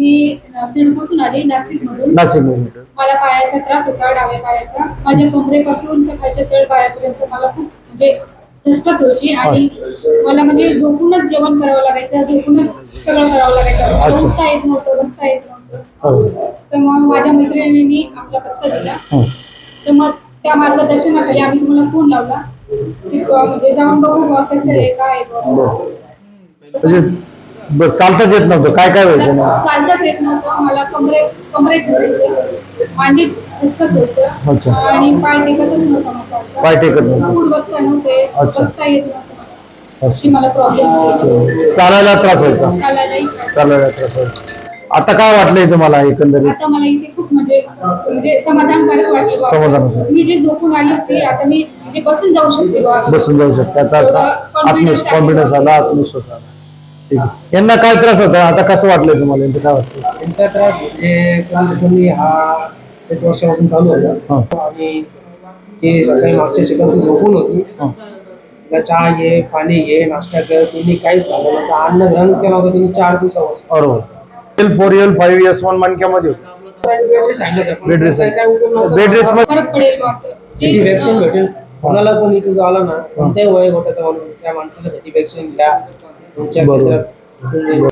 मी सिडकोतून आली नाशिक मधून नाशिकमध्ये मला पायाचा त्रास होता डाव्या पायाचा. माझ्या कमरेपासून तर खालच्या तळ पायापर्यंत मला खूप म्हणजे दस्तक होती आणि मला म्हणजे झोपूनच जेवण करावं लागायचं झोपूनच सगळं करावं लागायचं. बसता येत नव्हतं बसता येत नव्हतं. हो. तर मग माझ्या मैत्रिणींनी आपला पत्ता दिला. हं. तर मग त्या मार्गदर्शनाखाली आम्ही तुम्हाला फोन लावला म्हणजे जाऊन बघू कसं आहे काय. म्हणजे बरं चालताच येत नव्हतं काय काय व्हायचं मग चालताच येत नव्हतं मला कमरे कमरेत दुखत होतं अच्छा. आणि पाय टेकतच नव्हता माझा आता. पाय टेकत नव्हतं उठ बसता नव्हते अच्छा. बसता येत नव्हतं मला. अशी अच्छा. मला प्रॉब्लेम चालायला त्रास व्हायचा. चालायला त्रास व्हायचा आता काय वाटलंय तुम्हाला एकंदरीत आता मला इथे खूप म्हणजे म्हणजे समाधानकारक वाटलं बुवा. समाधानकारक. मी जे झोपून आली होती आता मी बसून जाऊ शकते. बसून जाऊ शकता त्याचा असा आत्मविश्वास कॉन्फिडन्स आला आत्मविश्वास आला ठीक आहे यांना काय त्रास होता? आता कसं वाटलंय तुम्हाला? यांचं काय वाटतं त्यांचा त्रास म्हणजे कमी हा एक वर्षापासून चालू हा. होता आणि ते सकाळी मागच्या झोपून होती. हा. तिला चहा ये पाणी ये नाश्ता कर तिने काहीच झालं नव्हतं अन्न ग्रहण केला होता तिने चार दिवसापासून. बरोबर. L four L five S one मानक्यामध्ये होतं. बेड रेस्ट बेड रेस्टमध्ये फरक पडेल बुवा असं. सिटी वॅक्सिन भेटेल. कोणाला पण इथे जो आला ना कोणत्याही वय गटाचा माणूस त्या माणसाला सिटी वॅक्सिन baru.